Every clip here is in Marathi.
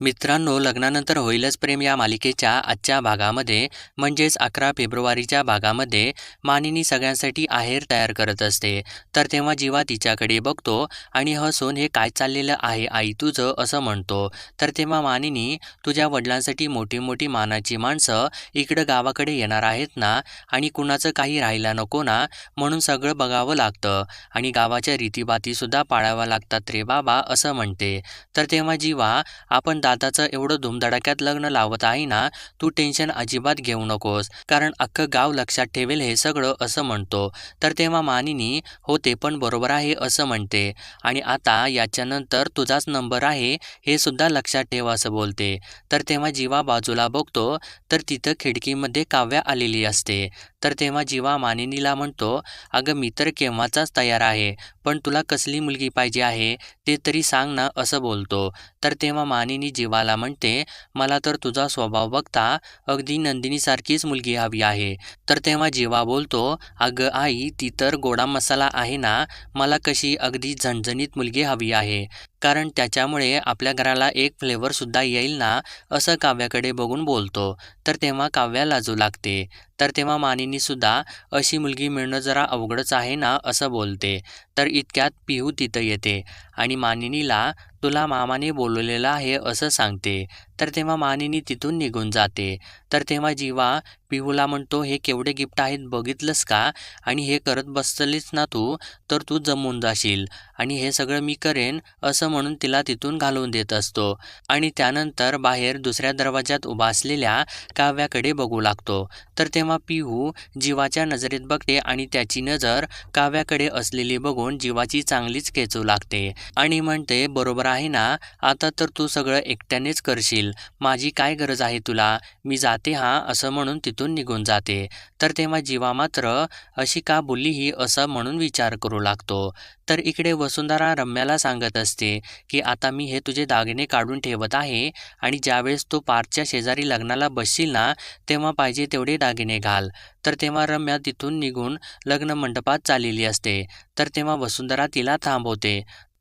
मित्रांनो लग्नानंतर होईलच प्रेम या मालिकेच्या आजच्या भागामध्ये. म्हणजेच अकरा फेब्रुवारीच्या भागामध्ये मानिनी सगळ्यांसाठी आहेर तयार करत असते. तर तेव्हा जीवा तिच्याकडे बघतो आणि हसून हे काय चाललेलं आहे आई तुझं? असं म्हणतो. तर तेव्हा मानिनी तुझ्या वडिलांसाठी मोठी मोठी मानाची माणसं इकडं गावाकडे येणार आहेत ना? आणि कुणाचं काही राहायला नको ना? म्हणून सगळं बघावं लागतं. आणि गावाच्या रीतीबातीसुद्धा पाळाव्या लागतात रे बाबा असं म्हणते. तर तेव्हा जीवा आपण दादाचं एवढं धुमधडाक्यात लग्न लावत आहे ना तू टेन्शन अजिबात घेऊ नकोस कारण अख्खं गाव लक्षात ठेवेल हे सगळं असं म्हणतो. तर तेव्हा मानिनी हो ते पण बरोबर आहे असं म्हणते. आणि आता याच्यानंतर तुझाच नंबर आहे हे सुद्धा लक्षात ठेव असं बोलते. तर तेव्हा जीवा बाजूला बघतो तर तिथं खिडकीमध्ये काव्या आलेली असते. तर तेव्हा जीवा मानिनीला म्हणतो अगं मी तर केव्हाचाच तयार आहे पण तुला कसली मुलगी पाहिजे आहे ते तरी सांग ना असं बोलतो. तर तेव्हा मानिनी जीवाला म्हणते मला तर तुझा स्वभाव बघता अगदी नंदिनीसारखीच मुलगी हवी आहे. तर तेव्हा जीवा बोलतो अगं आई ती तर गोडा मसाला आहे ना मला कशी अगदी झणझणीत मुलगी हवी आहे. कारण त्याच्यामुळे आपल्या घराला एक फ्लेवरसुद्धा येईल ना असं काव्याकडे बघून बोलतो. तर तेव्हा काव्या लाजू लागते. तर तेव्हा मानिनीसुद्धा अशी मुलगी मिळणं जरा अवघडच आहे ना असं बोलते. तर इतक्यात पिहू तिथं येते आणि मानिनीला तुला मामाने बोलवलेलं आहे असं सांगते. तर तेव्हा मानिनी तिथून निघून जाते. तर तेव्हा जीवा पिहूला म्हणतो हे केवढे गिफ्ट आहेत बघितलंस का? आणि हे करत बसलीस ना तू तर तू जमून जाशील. आणि हे सगळं मी करेन असं म्हणून तिला तिथून घालवून देत असतो. आणि त्यानंतर बाहेर दुसऱ्या दरवाज्यात उभा असलेल्या काव्याकडे बघू लागतो. तर तेव्हा पिहू जीवाच्या नजरेत बघते आणि त्याची नजर काव्याकडे असलेली बघून जीवाची चांगलीच खेचू लागते. आणि म्हणते बरोबर आहे ना? आता तर तू सगळं एकट्यानेच करशील. माझी काय गरज आहे तुला? मी जाते हा असं म्हणून तिथून निघून जाते. तर तेव्हा जीवा मात्र अशी का बोलली ही? असं म्हणून विचार करू लागतो. तर इकडे वसुंधरा रम्याला सांगत असते की आता मी हे तुझे दागिने काढून ठेवत आहे आणि ज्यावेळेस तू पार्कच्या शेजारी लग्नाला बसशील ना तेव्हा पाहिजे तेवढे दागिने घाल. तर तेव्हा रम्या तिथून निघून लग्न मंडपात चाललेली असते. तर तेव्हा वसुंधरा तिला थांबवते.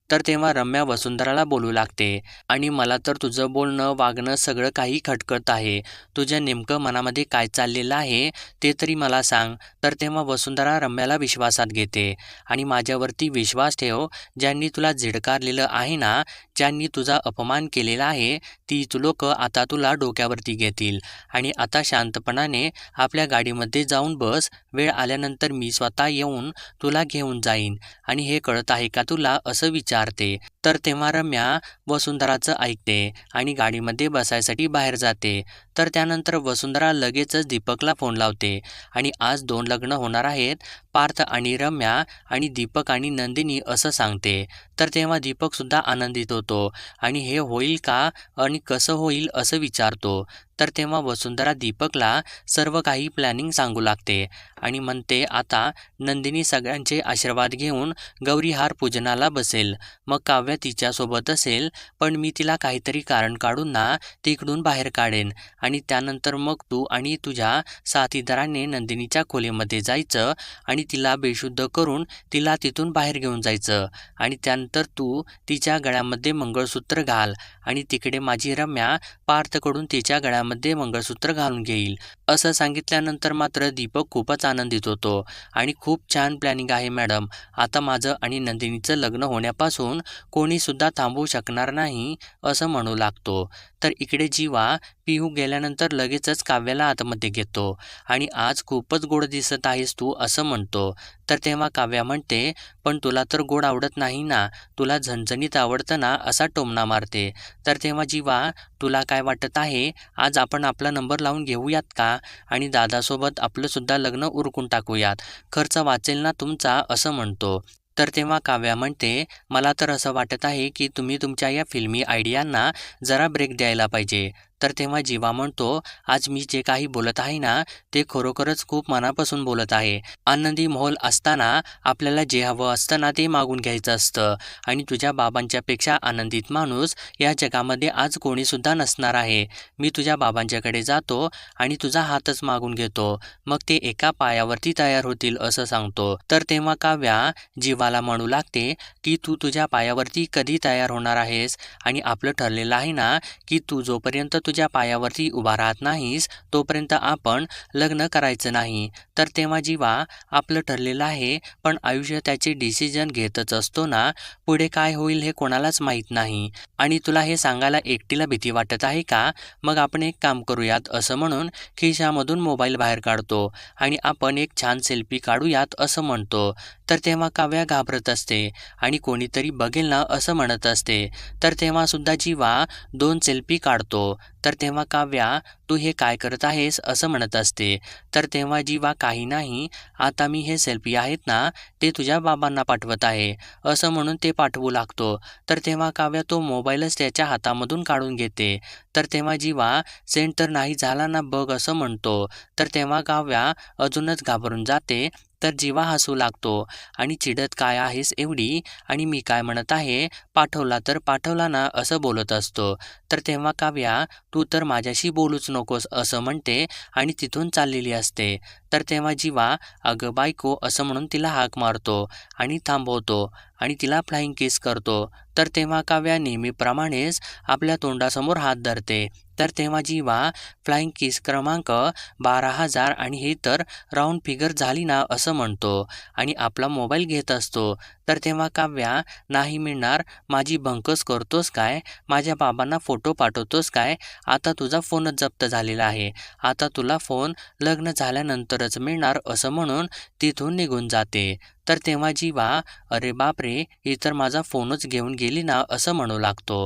तर तेव्हा रम्या वसुंधराला बोलू लागते आणि मला तर तुझं बोलणं वागणं सगळं काही खटकत आहे. तुझ्या नेमकं मनामध्ये काय चाललेलं आहे ते तरी मला सांग. तर तेव्हा वसुंधरा रम्याला विश्वासात घेते. आणि माझ्यावरती विश्वास ठेव ज्यांनी तुला झिडकारलेलं आहे ना ज्यांनी तुझा अपमान केलेला आहे तीच लोक आता तुला डोक्यावरती घेतील. आणि आता शांतपणाने आपल्या गाडीमध्ये जाऊन बस वेळ आल्यानंतर मी स्वतः येऊन तुला घेऊन जाईन. आणि हे कळत आहे का तुला असं विचार विचारते. तर तेव्हा रम्या वसुंधराचं ऐकते आणि गाडीमध्ये बसायसाठी बाहेर जाते. तर त्यानंतर वसुंधरा लगेचच दीपकला फोन लावते आणि आज दोन लग्न होणार आहेत पार्थ आणि रम्या आणि दीपक आणि नंदिनी असं सांगते. तर तेव्हा दीपकसुद्धा आनंदित होतो आणि हे होईल का आणि कसं होईल असं विचारतो. तर तेव्हा वसुंधरा दीपकला सर्व काही प्लॅनिंग सांगू लागते आणि म्हणते आता नंदिनी सगळ्यांचे आशीर्वाद घेऊन गौरीहार पूजनाला बसेल. मग काव्य तिच्यासोबत असेल पण मी तिला काहीतरी कारण काढून ना तिकडून बाहेर काढेन. आणि त्यानंतर मग तू आणि तुझ्या साथीदाराने नंदिनीच्या खोलीमध्ये जायचं आणि तिला बेशुद्ध करून तिला तिथून बाहेर घेऊन जायचं. आणि त्यानंतर तू तिच्या गळ्यामध्ये मंगळसूत्र घाल आणि तिकडे माझी रम्या पार्थकडून तिच्या गळ्यामध्ये मंगळसूत्र घालून घेईल. असं सांगितल्यानंतर मात्र दीपक खूपच आनंदित होतो. आणि खूप छान प्लॅनिंग आहे मॅडम. आता माझं आणि नंदिनीचं लग्न होण्यापासून कोणीसुद्धा थांबवू शकणार नाही असं म्हणू लागतो. तर इकडे जीवा पिहू गेल्यानंतर लगेचच काव्याला आतमध्ये घेतो. आणि आज खूपच गोड दिसत आहेस तू असं म्हणतो. तर तेव्हा काव्या म्हणते पण तुला तर गोड आवडत नाही ना तुला झणझणीत आवडतं ना असा टोमणा मारते. तर तेव्हा जीवा तुला काय वाटत आहे आज आपण आपला नंबर लावून घेऊयात का? आणि दादासोबत आपलंसुद्धा लग्न उरकून टाकूयात. खर्च वाचेल ना तुमचा असं म्हणतो. तर तेव्हा काव्या म्हणते मला तर असं वाटत आहे की तुम्ही तुमच्या या फिल्मी आयडियांना जरा ब्रेक द्यायला पाहिजे. तर तेव्हा जीवा म्हणतो आज मी जे काही बोलत आहे ना ते खरोखरच खूप मनापासून बोलत आहे. आनंदी माहोल असताना आपल्याला जे हवं असतं ना ते मागून घ्यायचं असतं. आणि तुझ्या बाबांच्या पेक्षा आनंदित माणूस या जगामध्ये आज कोणीसुद्धा नसणार आहे. मी तुझ्या बाबांच्याकडे जातो आणि तुझा हातच मागून घेतो. मग ते एका पायावरती तयार होतील असं सांगतो. तर तेव्हा काव्या जीवाला म्हणू लागते की तू तुझ्या पायावरती कधी तयार होणार आहेस? आणि आपलं ठरलेलं आहे ना की तू जोपर्यंत तुझ्या पायावरती उभा राहत नाहीस तोपर्यंत आपण लग्न करायचं नाही. तर तेव्हा जीवा आपलं ठरलेलं आहे पण आयुष्य त्याचे डिसिजन घेतच असतो ना? पुढे काय होईल हे कोणालाच माहीत नाही. आणि तुला हे सांगायला एकटीला भीती वाटत आहे का? मग आपण एक काम करूयात असं म्हणून खिशामधून मोबाईल बाहेर काढतो आणि आपण एक छान सेल्फी काढूयात असं म्हणतो. तर तेव्हा काव्या घाबरत असते आणि कोणीतरी बघेल ना असं म्हणत असते. तर तेव्हासुद्धा जीवा दोन सेल्फी काढतो. तर तेव्हा काव्या तू हे काय करत आहेस? असं म्हणत असते. तर तेव्हा जीवा काही नाही आता मी हे सेल्फी आहेत ना ते तुझ्या बाबांना पाठवत आहे. असं म्हणून ते पाठवू लागतो. तर तेव्हा काव्या तो मोबाईलच त्याच्या हातामधून काढून घेते. तर तेव्हा जीवा सेंट तर नाही झाला ना बघ असं म्हणतो. तर तेव्हा काव्या अजूनच घाबरून जाते. तर जीवा हसू लागतो. आणि चिडत काय आहेस एवढी? आणि मी काय म्हणत आहे? पाठवला तर पाठवला ना असं बोलत असतो. तर तेव्हा काव्या तू तर माझ्याशी बोलूच नकोस असं म्हणते आणि तिथून चाललेली असते. तर तेव्हा जीवा अगं बायको असं म्हणून तिला हाक मारतो आणि थांबवतो आणि तिला फ्लाईंग किस करतो. तर तेव्हा काव्या नेहमीप्रमाणेच आपल्या तोंडासमोर हात धरते. तर तेव्हा जीवा फ्लाइंग किस क्रमांक बारा हजार आणि हे तर राऊंड फिगर झाली ना असं म्हणतो. आणि आपला मोबाईल घेत असतो. तर तेव्हा काव्या नाही मिळणार माझी बंकस करतोस काय? माझ्या बाबांना फोटो पाठवतोस काय? आता तुझा फोनच जप्त झालेला आहे. आता तुला फोन लग्न झाल्यानंतरच मिळणार असं म्हणून तिथून निघून जाते. तर तेव्हा जीवा अरे बापरे ही तर माझा फोनच घेऊन गेली ना असं म्हणू लागतो.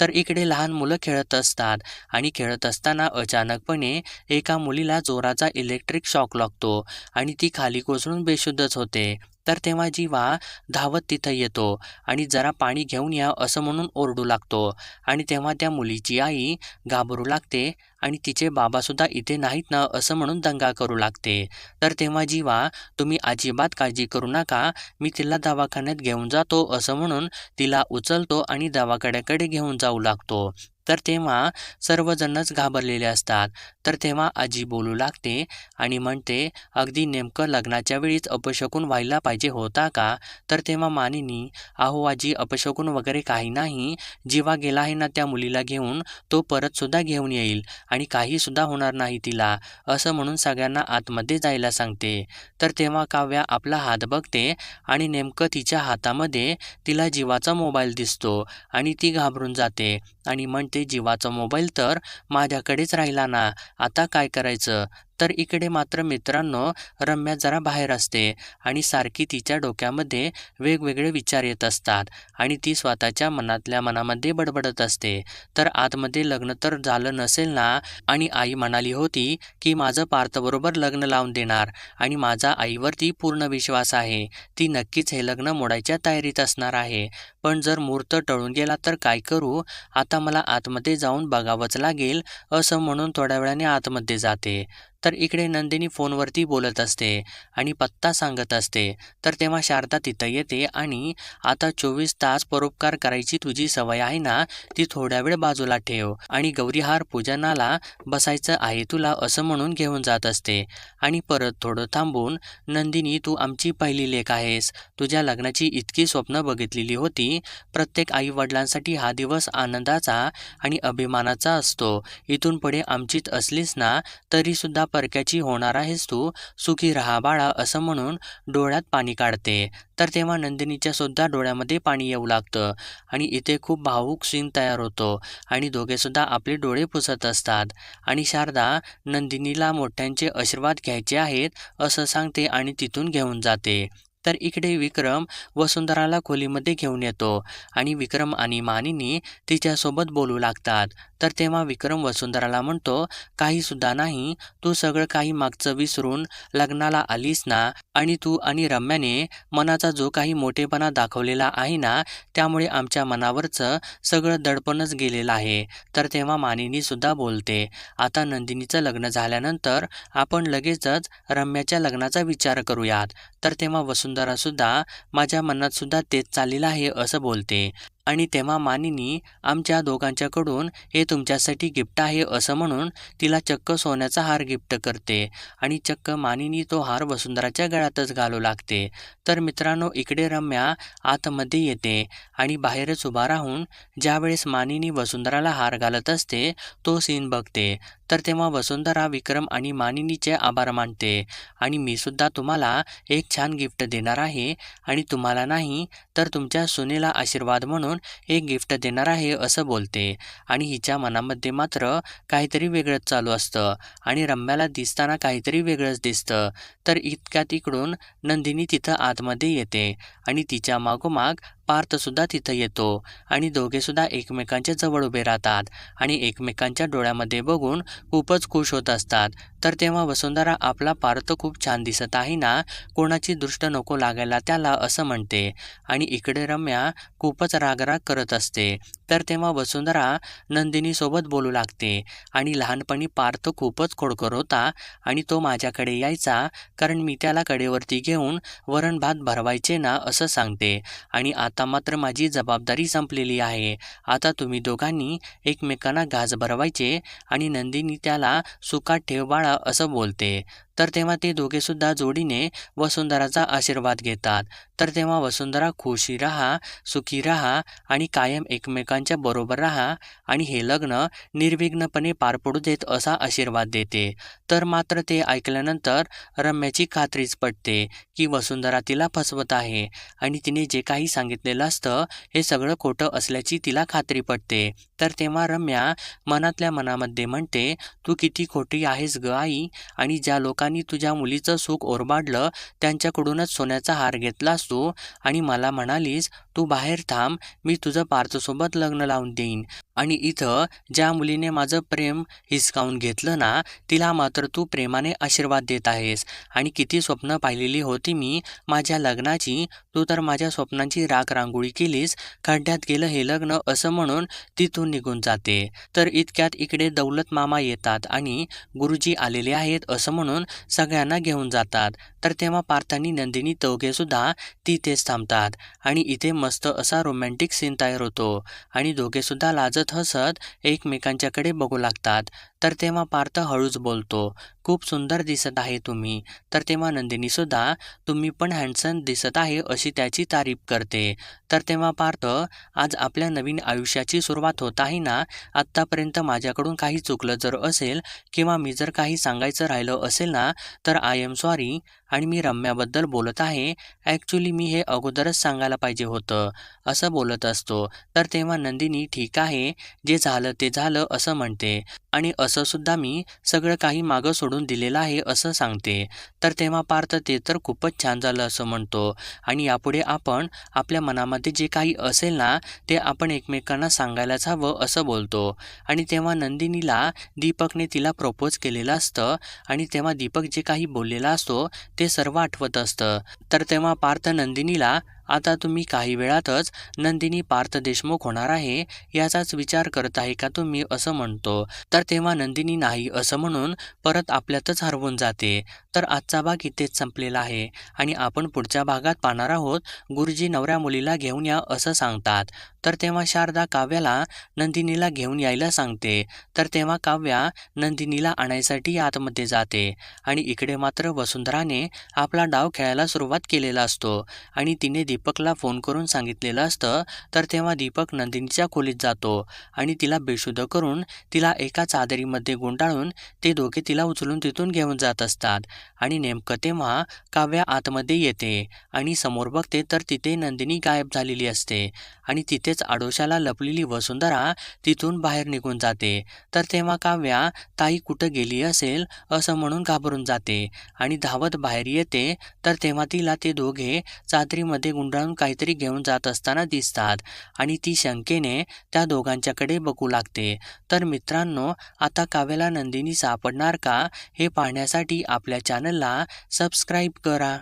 तर इकडे लहान मुलं खेळत असतात आणि खेळत असताना अचानकपणे एका मुलीला जोराचा इलेक्ट्रिक शॉक लागतो आणि ती खाली कोसळून बेशुद्धच होते. तर तेव्हा जीवा धावत तिथं येतो आणि जरा पाणी घेऊन या असं म्हणून ओरडू लागतो. आणि तेव्हा त्या मुलीची आई घाबरू लागते आणि तिचे बाबासुद्धा इथे नाहीत ना असं म्हणून दंगा करू लागते. तर तेव्हा जीवा तुम्ही अजिबात काळजी करू नका मी तिला दवाखान्यात घेऊन जातो असं म्हणून तिला उचलतो आणि दवाखान्याकडे घेऊन जाऊ लागतो. तर तेव्हा सर्वजणच घाबरलेले असतात. तर तेव्हा आजी बोलू लागते आणि म्हणते अगदी नेमकं लग्नाच्या वेळीच अपशकून व्हायला पाहिजे होता का तर तेव्हा मानिनी अहो आजी अपशकून वगैरे काही नाही. जीवा गेला आहे ना त्या मुलीला घेऊन तो परतसुद्धा घेऊन येईल आणि काहीसुद्धा होणार नाही तिला. असं म्हणून सगळ्यांना आतमध्ये जायला सांगते. तर तेव्हा काव्या आपला हात बघते आणि नेमकं तिच्या हातामध्ये तिला जीवाचा मोबाईल दिसतो आणि ती घाबरून जाते आणि म्हणते जीवाचा मोबाईल तर माझ्याकडेच राहिला ना. आता काय करायचं? तर इकडे मात्र मित्रांनो रम्या जरा बाहेर असते आणि सारखी तिच्या डोक्यामध्ये वेगवेगळे विचार येत असतात आणि ती स्वतःच्या मनातल्या मनामध्ये बडबडत असते. तर आतमध्ये लग्न तर झालं नसेल ना? आणि आई म्हणाली होती की माझं पार्थबरोबर लग्न लावून देणार आणि माझा आईवरती पूर्ण विश्वास आहे. ती नक्कीच हे लग्न मोडायच्या तयारीत असणार आहे. पण जर मूर्त टळून गेला तर काय करू? आता मला आतमध्ये जाऊन बघावंच लागेल असं म्हणून थोड्या वेळाने आतमध्ये जाते. तर इकडे नंदिनी फोनवरती बोलत असते आणि पत्ता सांगत असते. तर तेव्हा शारदा तिथं येते आणि आता चोवीस तास परोपकार करायची तुझी सवय आहे ना ती थोड्या वेळ बाजूला ठेव आणि गौरीहार पूजनाला बसायचं आहे तुला असं म्हणून घेऊन जात असते. आणि परत थोडं थांबून नंदिनी तू आमची पहिली लेख आहेस. तुझ्या लग्नाची इतकी स्वप्न बघितलेली होती. प्रत्येक आई वडिलांसाठी हा दिवस आनंदाचा आणि अभिमानाचा असतो. इथून पुढे आमचीच असलीस ना तरीसुद्धा परक्याची होणार आहेस तू. सुखी राहा बाळा असं म्हणून डोळ्यात पाणी काढते. तर तेव्हा नंदिनीच्या सुद्धा डोळ्यामध्ये पाणी येऊ लागतं. आणि इथे खूप भावूक सीन तयार होतो. आणि दोघेसुद्धा आपले डोळे पुसत असतात. आणि शारदा नंदिनीला मोठ्यांचे आशीर्वाद घ्यायचे आहेत असं सांगते आणि तिथून घेऊन जाते. तर इकडे विक्रम वसुंधराला खोलीमध्ये घेऊन येतो आणि विक्रम आणि मानिनी तिच्यासोबत बोलू लागतात. तर तेव्हा विक्रम वसुंधराला म्हणतो काही सुद्धा नाही तू सगळं काही मागचं विसरून लग्नाला आलीस ना? आणि तू आणि रम्याने मनाचा जो काही मोठेपणा दाखवलेला आहे ना त्यामुळे आमच्या मनावरचं सगळं दडपणच गेलेलं आहे. तर तेव्हा मानिनी सुद्धा बोलते आता नंदिनीचं लग्न झाल्यानंतर आपण लगेचच रम्याच्या लग्नाचा विचार करूयात. तर तेव्हा वसुंधरा सुद्धा माझ्या मनात सुद्धा तेच चाललेलं आहे असं बोलते. आणि तेव्हा मानिनी आमच्या दोघांच्याकडून हे तुमच्यासाठी गिफ्ट आहे असं म्हणून तिला चक्क सोन्याचा हार गिफ्ट करते आणि चक्क मानिनी तो हार वसुंधराच्या गळ्यातच घालू लागते. तर मित्रांनो इकडे रम्या आतमध्ये येते आणि बाहेरच उभा राहून ज्यावेळेस मानिनी वसुंधराला हार घालत असते तो सीन बघते. तर तेव्हा वसुंधरा विक्रम आणि मानिनीचे आभार मानते आणि मी सुद्धा तुम्हाला एक छान गिफ्ट देणार आहे आणि तुम्हाला नाही तर तुमच्या सुनेला आशीर्वाद म्हणून एक गिफ्ट देणार आहे असं बोलते. आणि हिच्या मनामध्ये मात्र काहीतरी वेगळंच चालू असतं. आणि रम्याला दिसताना काहीतरी वेगळंच दिसतं. तर इतक्या तिकडून नंदिनी तिथं आतमध्ये येते. आणि तिच्या मागोमाग पार्थसुद्धा तिथं येतो आणि दोघेसुद्धा एकमेकांच्या जवळ उभे राहतात आणि एकमेकांच्या डोळ्यामध्ये बघून खूपच खुश होत असतात. तर तेव्हा वसुंधरा आपला पार्थ खूप छान दिसत आहे ना? कोणाची दृष्ट नको लागायला त्याला असं म्हणते आणि इकडे रम्या खूपच रागराग करत असते. तर तेव्हा वसुंधरा नंदिनीसोबत बोलू लागते आणि लहानपणी पार्थ खूपच खोडकर होता आणि तो माझ्याकडे यायचा कारण मी त्याला कडेवरती घेऊन वरण भात भरवायचे ना असं सांगते. आणि आता मात्र माझी जबाबदारी संपलेली आहे. आता तुम्ही दोघांनी एकमेकांना घास भरवायचे आणि नंदिनी त्याला सुखात ठेव बाळा असं बोलते. तर तेव्हा ते दोघेसुद्धा जोडीने वसुंधराचा आशीर्वाद घेतात. तर तेव्हा वसुंधरा खुशी राहा सुखी राहा आणि कायम एकमेकांच्या बरोबर राहा आणि हे लग्न निर्विघ्नपणे पार पडू देत असा आशीर्वाद देते. तर मात्र ते ऐकल्यानंतर रम्याची खात्रीच पटते की वसुंधरा तिला फसवत आहे आणि तिने जे काही सांगितलेलं असतं हे सगळं खोटं असल्याची तिला खात्री पटते. तर तेव्हा रम्या मनातल्या मनामध्ये म्हणते तू किती खोटी आहेस ग आई आणि ज्या लोकां तुझ्या मुलीचं सुख ओरबाडलं त्यांच्याकडूनच सोन्याचा हार घेतलास तू आणि मला म्हणालीस तू बाहेर थांब मी तुझं पार्थसोबत लग्न लावून देईन. आणि इथं ज्या मुलीने माझं प्रेम हिसकावून घेतलं ना तिला मात्र तू प्रेमाने आशीर्वाद देत आहेस. आणि किती स्वप्न पाहिलेली होती मी माझ्या लग्नाची तू तर माझ्या स्वप्नांची राख रांगोळी केलीस खड्ड्यात गेलं हे लग्न असं म्हणून तिथून निघून जाते. तर इतक्यात इकडे दौलत मामा येतात आणि गुरुजी आलेले आहेत असं म्हणून सगळ्यांना घेऊन जातात. तर तेव्हा पार्थानी नंदिनी दोघेसुद्धा तिथेच थांबतात आणि इथे मस्त असा रोमॅन्टिक सीन तयार होतो. आणि दोघेसुद्धा लाजत हसत एकमेकांच्याकडे बघू लागतात. तर तेव्हा पार्थ हळूच बोलतो खूप सुंदर दिसत आहे तुम्ही. तर तेव्हा नंदिनीसुद्धा तुम्ही पण हँडसम दिसत आहे अशी त्याची तारीफ करते. तर तेव्हा पार्थ आज आपल्या नवीन आयुष्याची सुरुवात होत आहे ना? आत्तापर्यंत माझ्याकडून काही चुकलं जर असेल किंवा मी जर काही सांगायचं राहिलं असेल ना? तर आय एम सॉरी आणि मी रम्याबद्दल बोलत आहे. ॲक्च्युली मी हे अगोदरच सांगायला पाहिजे होतं असं बोलत असतो. तर तेव्हा नंदिनी ठीक आहे जे झालं ते झालं असं म्हणते. आणि असं सुद्धा मी सगळं काही मागं सोडून दिलेलं आहे असं सांगते. तर तेव्हा पार्थ ते तर खूपच छान झालं असं म्हणतो. आणि यापुढे आपण आपल्या मनामध्ये जे काही असेल ना ते आपण एकमेकांना सांगायलाच हवं असं बोलतो. आणि तेव्हा नंदिनीला दीपकने तिला प्रपोज केलेलं असतं. आणि तेव्हा दीपक जे काही बोललेला असतो ते सर्व आठवत असतं. तर तेव्हा पार्थ नंदिनीला आता तुम्ही काही वेळातच नंदिनी पार्थ देशमुख होणार आहे याचाच विचार करत आहे का तुम्ही असं म्हणतो. तर तेव्हा नंदिनी नाही असं म्हणून परत आपल्यातच हरवून जाते. तर आजचा भाग इथेच संपलेला आहे. आणि आपण पुढच्या भागात पाहणार आहोत गुरुजी नवऱ्या मुलीला घेऊन या असं सांगतात. तर तेव्हा शारदा काव्याला नंदिनीला घेऊन यायला सांगते. तर तेव्हा काव्या नंदिनीला आणायसाठी आतमध्ये जाते. आणि इकडे मात्र वसुंधराने आपला डाव खेळायला सुरुवात केलेला असतो. आणि तिने दीपकला फोन करून सांगितलेलं असतं तर तेव्हा दीपक नंदिनीच्या खोलीत जातो आणि तिला बेशुद्ध करून तिला एका चादरीमध्ये गुंडाळून ते दोघे तिला उचलून तिथून घेऊन जात असतात. आणि नेमकं तेव्हा काव्या आतमध्ये येते आणि समोर बघते तर तिथे नंदिनी गायब झालेली असते. आणि तिथेच आडोशाला लपलेली वसुंधरा तिथून बाहेर निघून जाते. तर तेव्हा काव्या ताई कुठं गेली असेल? असं म्हणून घाबरून जाते आणि धावत बाहेर येते. तर तेव्हा तिला ते दोघे चादरीमध्ये गुंडाळून काहीतरी घेऊन जात असताना दिसतात आणि ती शंकेने त्या दोघांच्याकडे बघू लागते. तर मित्रांनो आता काव्याला नंदिनी सापडणार का? हे पाहण्यासाठी आपल्या चॅनलला सबस्क्राईब करा.